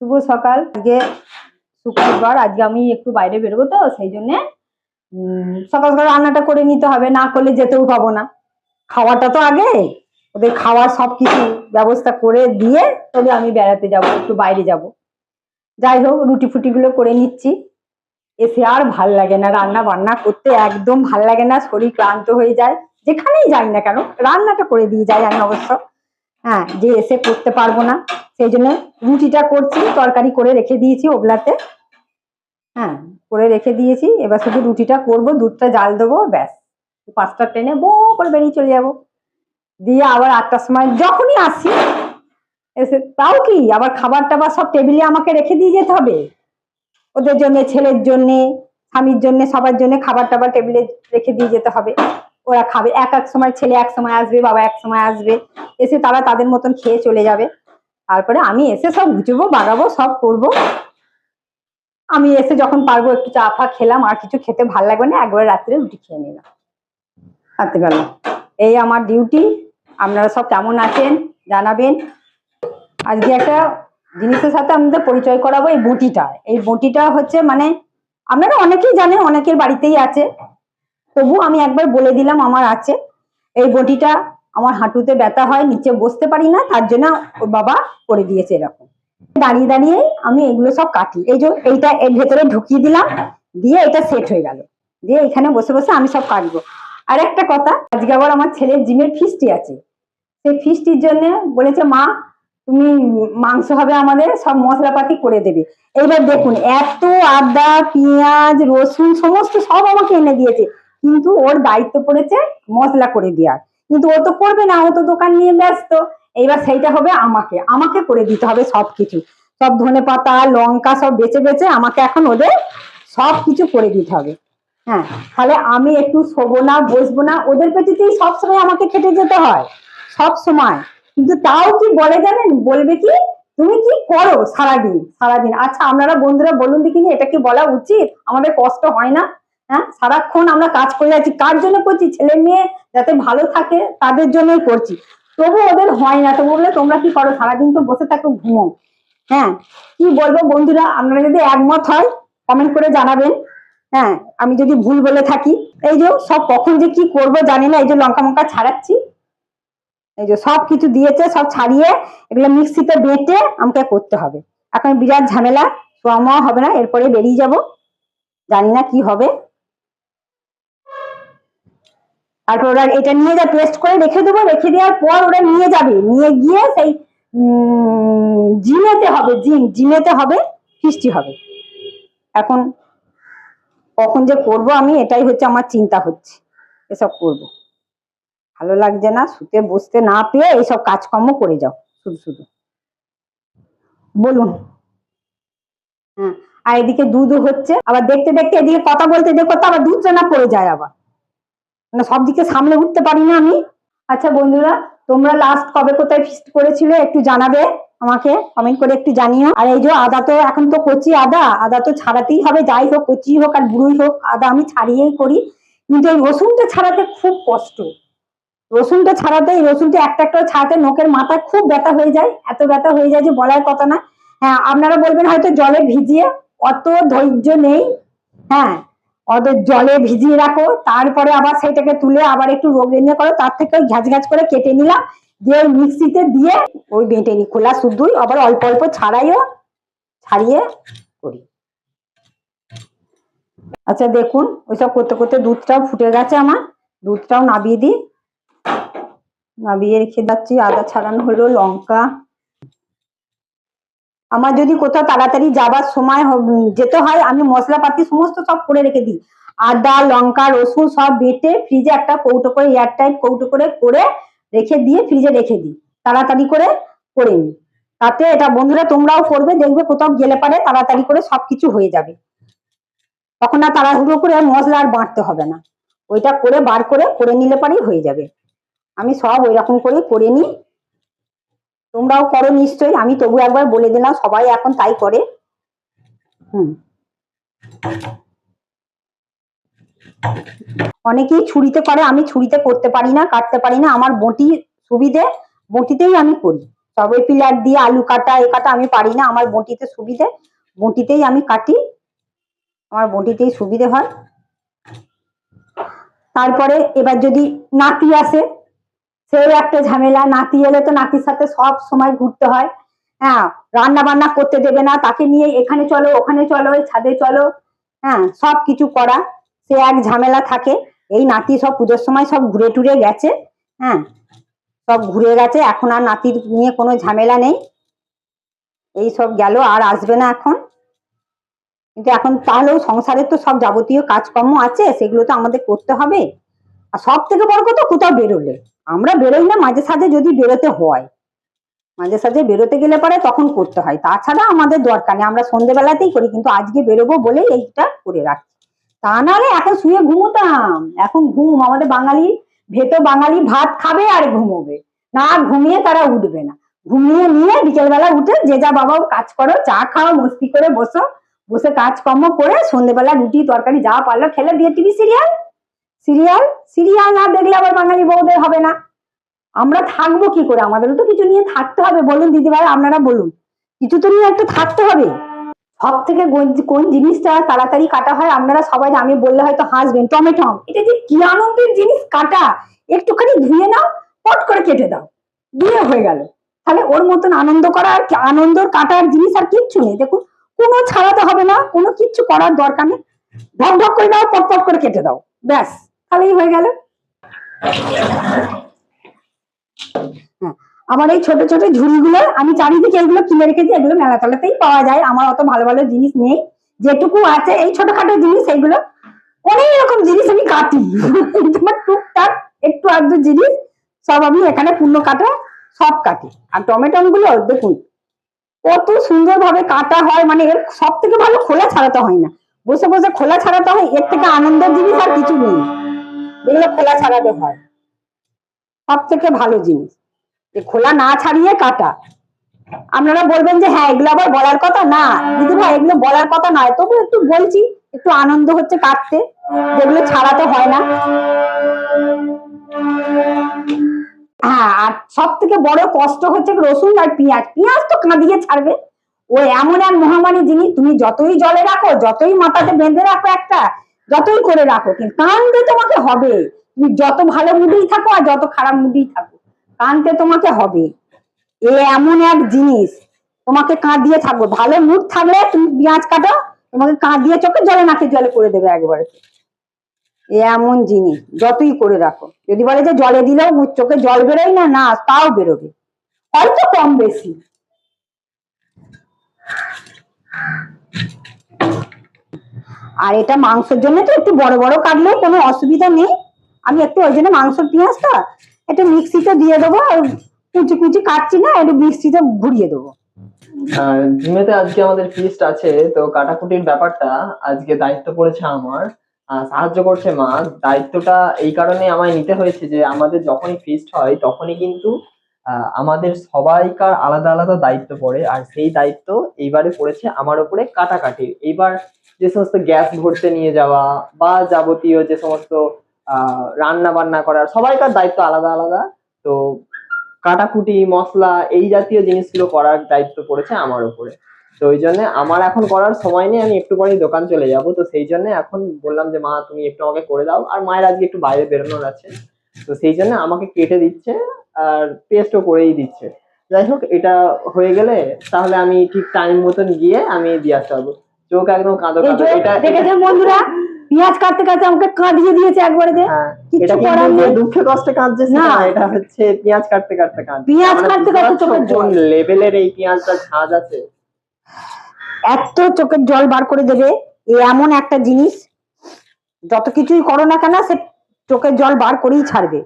শুভ সকাল। আজকে শুক্রবার, আজকে আমি একটু বাইরে বেরোবো তো, সেই জন্যে সকাল সকাল রান্নাটা করে নিতে হবে, না করলে যেতেও পাবো না। খাওয়াটা তো আগে, ওদের খাওয়ার সব কিছু ব্যবস্থা করে দিয়ে তবে আমি বেড়াতে যাব, একটু বাইরে যাব। যাই হোক, রুটি ফুটিগুলো করে নিচ্ছি। এসে আর ভালো লাগে না, রান্না বান্না করতে একদম ভালো লাগে না, শরীর ক্লান্ত হয়ে যায়। যেখানেই যাই না কেন, রান্নাটা করে দিয়ে যাই আমি অবশ্য। হ্যাঁ যে এসে করতে পারব না। সেই জন্য রুটিটা করছি, তরকারি করে রেখে দিয়েছি ওগুলাতে হ্যাঁ করে রেখে দিয়েছি, এবার শুধু রুটিটা করব, দুধটা জাল দেবো, ব্যাস। পাঁচটা ট্রেনে বো করে বেরিয়ে চলে যাব। দিয়ে আবার আটটার সময় যখনই আসি, এসে তাও কি? আবার খাবার টাবার সব টেবিলে আমাকে রেখে দিয়ে যেতে হবে। ওদের জন্য, ছেলের জন্য, স্বামীর জন্য, সবার জন্য খাবার টাবার টেবিলে রেখে দিয়ে যেতে হবে। ওরা খাবে, এক এক সময় ছেলে এক সময় আসবে, বাবা এক সময় আসবে। এসে তারা তাদের মতন খেয়ে চলে যাবে। তারপরে আমি এসে সব গুছবো বাগাবো, সব করব। আমি এসে যখন পারব একটু চা ফা খেলাম, আর কিছু খেতে ভালো লাগবে না, একবারে রাত্রে রুটি খেয়ে নিলাম। রাত্রে বেলা এই আমার ডিউটি আপনারা সব কেমন আছেন, জানাবেন। আজকে একটা জিনিসের সাথে আমাদের পরিচয় করাবো, এই বটিটা। এই বটিটা হচ্ছে মানে আপনারা অনেকেই জানেন, অনেকের বাড়িতেই আছে। তবু আমি একবার বলে দিলাম, আমার আছে। এই বটিটা আমার হাঁটুতে ব্যথা হয়, নিচে বসতে পারি না, তার জন্য ওর বাবা করে দিয়েছে এরকম। দাঁড়িয়ে দাঁড়িয়ে আমি এগুলো সব কাটি। এই যে এইটা এর ভেতরে ঢুকিয়ে দিলাম, দিয়ে এটা সেট হয়ে গেল। দিয়ে এখানে বসে বসে আমি সব কাটবো। আর একটা কথা, আজকে আবার আমার ছেলের জিমের ফিস্টি আছে। সেই ফিস্টির জন্য বলেছে, মা, তুমি মাংস হবে আমাদের, সব মশলাপাতি করে দেবে। এইবার দেখুন, এত আদা, পেঁয়াজ, রসুন, সমস্ত সব আমাকে এনে দিয়েছে। কিন্তু ওর দায়িত্ব পড়েছে মশলা করে দেওয়ার। কিন্তু ও তো করবে না, ও তো দোকান নিয়ে ব্যস্ত। এইবার সেইটা হবে আমাকে। আমাকে করে দিতে হবে সব কিছু সব ধনে পাতা, লঙ্কা সব বেছে বেছে আমাকে এখন ওদের সব কিছু করে দিতে হবে। হ্যাঁ তাহলে আমি একটু শোবো না, বসবো না, ওদের পেটেতেই সবসময় আমাকে খেটে যেতে হয়। সব সময়। কিন্তু তাও কি বলে জানেন? বলবে কি, তুমি কি করো সারাদিন? সারাদিন? আচ্ছা আপনারা বন্ধুরা বলুন দেখিনি, এটা কি বলা উচিত? আমাদের কষ্ট হয় না? হ্যাঁ? সারাক্ষণ আমরা কাজ করে যাচ্ছি কার জন্য করছি? ছেলে মেয়ে যাতে ভালো থাকে, তাদের জন্যই করছি। তবু ওদের হয় না। তবু বলে, তোমরা কি করো? সারাদিন তো বসে থাকো, ঘুমো। হ্যাঁ কি বলব বন্ধুরা? আপনারা যদি একমত হয় কমেন্ট করে জানাবেন। হ্যাঁ আমি যদি ভুল বলে থাকি। এই যে, সব কখন যে কি করব জানি না। এই যে, লঙ্কা মঙ্কা ছাড়াচ্ছি। এই যে, সব কিছু দিয়েছে, সব ছাড়িয়ে এগুলো মিক্সিতে বেটে আমাকে করতে হবে। এখন বিরাট ঝামেলা সোয়ামোয়া হবে না, এরপরে বেরিয়ে যাব। জানি না কি হবে। তারপর ওরা এটা নিয়ে যা পেস্ট করে রেখে দেবো, রেখে দেওয়ার পর ওরা নিয়ে যাবে। নিয়ে গিয়ে সেই জিমেতে হবে জিম জিমেতে হবে ফিস্টি হবে। এখন কখন যে করব আমি, এটাই হচ্ছে আমার চিন্তা হচ্ছে। এসব করব। ভালো লাগছে না, শুতে বসতে না পেয়ে এইসব কাজকর্ম করে যাও, শুধু শুধু। বলুন। হ্যাঁ আর এদিকে দুধ হচ্ছে। আবার দেখতে দেখতে এদিকে কথা বলতে দেখো তো আবার দুধটা না পড়ে যায় আবার। সব দিকে সামলে উঠতে পারি না আমি। আচ্ছা বন্ধুরা, তোমরা লাস্ট কবে কোথায় ফিস্ট করেছিলে একটু জানাবে আমাকে কমেন্ট করে একটু জানিও। আর এই যে আদা তো এখন তো কচি আদা আদা তো ছাড়াতেই হবে, যাই হোক, কচি হোক আর বুড়োই হোক, আদা আমি ছাড়িয়েই করি। কিন্তু এই রসুনটা ছাড়াতে খুব কষ্ট। রসুনটা ছাড়াতে, এই রসুনটা একটা একটা ছাড়াতে নোকের মাথায় খুব ব্যথা হয়ে যায়। এত ব্যথা হয়ে যায় যে বলার কথা না। হ্যাঁ আপনারা বলবেন হয়তো জলে ভিজিয়ে অত ধৈর্য নেই। হ্যাঁ অত জলে ভিজিয়ে রাখো, তারপরে আবার সেইটাকে তুলে আবার একটু রোগ নিয়ে করো, তার থেকে ওই ঘ্যাচ ঘ্যাচ করে কেটে নিলাম, দিয়ে ওই মিক্সিতে দিয়ে ওই বেটে নি খোলা শুদ্ধই, আবার অল্প অল্প ছাড়াইও, ছাড়িয়ে করি। আচ্ছা দেখুন, ওইসব করতে করতে দুধটাও ফুটে গেছে আমার, দুধটাও নাবিয়ে দিই। নাবিয়ে রেখে যাচ্ছি আদা ছাড়ানো হলো, লঙ্কা আমার যদি কোথাও তাড়াতাড়ি যাবার সময় যেতে হয়, আমি মশলাপাতি সমস্ত সব করে রেখে দিই। আদা, লঙ্কা, রসুন সব বেটে ফ্রিজে একটা কৌটো করে এয়ারটাইট কৌটো করে করে রেখে দিয়ে ফ্রিজে রেখে দিই। তাড়াতাড়ি করে করে নিই। তাতে এটা বন্ধুরা তোমরাও করবে, দেখবে কোথাও গেলে পারে, তাড়াতাড়ি করে সবকিছু হয়ে যাবে। তখন আর তাড়াহুড়ো করে মশলা আর বাঁটতে হবে না। ওইটা করে বার করে করে নিলে পারেই হয়ে যাবে। আমি সব ওই রকম করে করে নিই। তোমরাও করো নিশ্চয়ই, আমি তবু একবার বলে দিলাম, সবাই এখন তাই করে। হুম। অনেকেই ছুরিতে করে, আমি ছুরিতে করতে পারি না, কাটতে পারি না, আমার বটি সুবিধে, বটিতেই আমি করি। তবে পিলার দিয়ে আলু কাটা, এ কাটা আমি পারি না, আমার বটিতে সুবিধে, বটিতেই আমি কাটি, আমার বটিতেই সুবিধে হয়। তারপরে এবার যদি নাতি আসে সেও একটা ঝামেলা, নাতি এলে তো নাতির সাথে সব সময় ঘুরতে হয়। হ্যাঁ রান্না বান্না করতে দেবে না, তাকে নিয়ে এখানে চলো, ওখানে চলো ছাদে চলো। হ্যাঁ সব কিছু করা। সে এক ঝামেলা থাকে। এই নাতি সব পুজোর সময় সব ঘুরে টুরে গেছে। হ্যাঁ সব ঘুরে গেছে। এখন আর নাতির নিয়ে কোনো ঝামেলা নেই। এই সব গেল, আর আসবে না এখন। কিন্তু এখন তাহলেও সংসারের তো সব যাবতীয় কাজকর্ম আছে, সেগুলো তো আমাদের করতে হবে। আর সব থেকে বড় কথা কোথাও বেরোলে। আমরা বেরোই না, মাঝে সাঝে যদি বেরোতে হয়। মাঝে সাঝে বেরোতে গেলে পরে তখন করতে হয়। তাছাড়া আমাদের দরকার নেই, আমরা সন্ধেবেলাতেই করি, কিন্তু আজকে বেরোবো বলেই এইটা করে রাখছি তা নাহলে এখন শুয়ে ঘুমোতাম। এখন ঘুম, আমাদের বাঙালি ভেতো বাঙালি ভাত খাবে আর ঘুমোবে। না ঘুমিয়ে তারা উঠবে না। ঘুমিয়ে নিয়ে বিকেলবেলা উঠে যে যা বাবা কাজ করো, চা খাও, মস্তি করে বসো, বসে কাজকর্ম করে সন্ধ্যেবেলা রুটি, তরকারি যা পারল খেলে, দিয়ে টিভি সিরিয়াল। সিরিয়াল সিরিয়াল না দেখলে আবার বাঙালি বউদের হবে না। আমরা থাকব কি করে? আমাদেরও তো কিছু নিয়ে থাকতে হবে। বলুন দিদিভাই, আপনারা বলুন। কিছু তো নিয়ে একটা থাকতে হবে। সব থেকে কোন- জিনিসটা তাড়াতাড়ি কাটা হয় আপনারা সবাই আমি বললে হয়তো হাসবেন। টমেটো, এটা যে কি আনন্দের জিনিস কাটা? একটুখানি ধুয়ে নাও, পট করে কেটে দাও। দিয়ে হয়ে গেল। তাহলে ওর মতন আনন্দ করা আর আনন্দর কাটার জিনিস আর কিচ্ছু নেই। দেখুন, কোনো ছাড়াতে হবে না, কোনো কিচ্ছু করার দরকার নেই। ঢক ঢক করে দাও পট পট করে কেটে দাও। ব্যাস। তাহলেই হয়ে গেল। হ্যাঁ, আমার এই ছোট ছোট ঝুড়িগুলো আমি চারিদিকে এগুলো কিনে রেখেছি এগুলো মেলাতলাতেই পাওয়া যায়। আমার অত ভালো ভালো জিনিস নেই। যেটুকু আছে এই ছোটখাটো জিনিস এগুলো অনেক রকম জিনিস আমি কাটি। টুকটাক একটু আধটু জিনিস সব আমি এখানে পূর্ণ কাটা সব কাটি। আর টমেটো গুলো দেখুন কত সুন্দর ভাবে কাটা হয় মানে এর সব থেকে ভালো খোলা ছাড়াতে হয় না। বসে বসে খোলা ছাড়াতে হয় এর থেকে আনন্দের জিনিস আর কিছু নেই। এগুলো খোলা ছাড়াতে হয়। সব থেকে ভালো জিনিস, যে খোলা না ছাড়িয়ে কাটা। আপনারা বলবেন যে হ্যাঁ এগুলো আবার বলার কথা? না। দিদি ভাই, এগুলো বলার কথা নয়। তবু একটু বলছি, একটু আনন্দ হচ্ছে কাটতে, যেগুলো ছাড়াতে হয় না। হ্যাঁ আর সব থেকে বড় কষ্ট হচ্ছে রসুন আর পেঁয়াজ। পেঁয়াজ তো কাঁদিয়ে ছাড়বে। ও এমন এক মহামারী জিনিস, তুমি যতই জলে রাখো, যতই মাথাতে বেঁধে রাখো একটা যতই করে রাখো, কিন্তু কানতে তোমাকে হবে। তুমি যত ভালো মুডেই থাকো আর যত খারাপ মুডেই থাকো, কানতে তোমাকে হবে। এ এমন এক জিনিস, তোমাকে কাঁদিয়ে থাকব। ভালো মুড থাকলে তুমি পেঁয়াজ কাটো, তোমাকে কাঁদিয়ে চোখে জলে নাকে জলে করে দেবে একবারে। এ এমন জিনিস, যতই করে রাখো। যদি বলে যে জলে দিলেও চোখে জল বেরোয় না না, তাও বেরোবে। হয়তো কম বেশি। আর এটা মাংসের জন্য তো একটু বড় বড় কাটলেও কোনো অসুবিধা নেই। আমি একটু ওই জন্য মাংসের পেঁয়াজটা একটু মিক্সিতে দিয়ে দেবো আর কুচি কুচি কাটছি না, একটু মিক্সিতে ঘুরিয়ে দেবো। আর জিমেতে আজকে আমাদের ফিস্ট আছে, তো কাটাকুটির ব্যাপারটা আজকে দায়িত্ব পড়েছে আমার সাহায্য করছে মা। দায়িত্বটা এই কারণে আমায় নিতে হয়েছে যে আমাদের যখনই ফিস্ট হয়, তখনই কিন্তু আমাদের সবাইকার আলাদা আলাদা দায়িত্ব পড়ে। আর সেই দায়িত্ব এইবারে পড়েছে আমার উপরে কাটাকাটির। এইবার যে সমস্ত গ্যাস ভরতে নিয়ে যাওয়া বা যাবতীয় যে সমস্ত রান্না বান্না করার সবাইকার দায়িত্ব আলাদা আলাদা। তো কাটাকুটি, মশলা এই জাতীয় জিনিসগুলো করার দায়িত্ব পড়েছে আমার উপরে। তো ওই জন্য আমার এখন করার সময় নেই, আমি একটু পরেই দোকান চলে যাব। তো সেই জন্য এখন বললাম যে, মা, তুমি একটু আমাকে করে দাও। আর মায়ের আজকে একটু বাইরে বেরোনোর আছে। তো সেই জন্য আমাকে কেটে দিচ্ছে আর পেস্টও করেই দিচ্ছে। যাই হোক, এটা হয়ে গেলে তাহলে আমি ঠিক টাইম মতন গিয়ে আমি দিয়ে আসতে পারব। চোখ একদম কাঁদো কাঁদো এটা দেখেছেন বন্ধুরা পেঁয়াজ কাটতে কাটতে আমাকে কাঁদিয়ে দিয়েছে একবারে যে হ্যাঁ এটা করার নেই। দুঃখে কষ্টে কাঁদছে না। এটা হচ্ছে পেঁয়াজ কাটতে কাটতে কাঁদছে পেঁয়াজ কাটতে কাটতে চোখের জল। লেভেলের এই পেঁয়াজটা ঝাঁজ আছে এত চোখের জল বার করে দেবে এমন একটা জিনিস যত কিছুই করো না কেন সে চোখের জল বার করেই ছাড়বে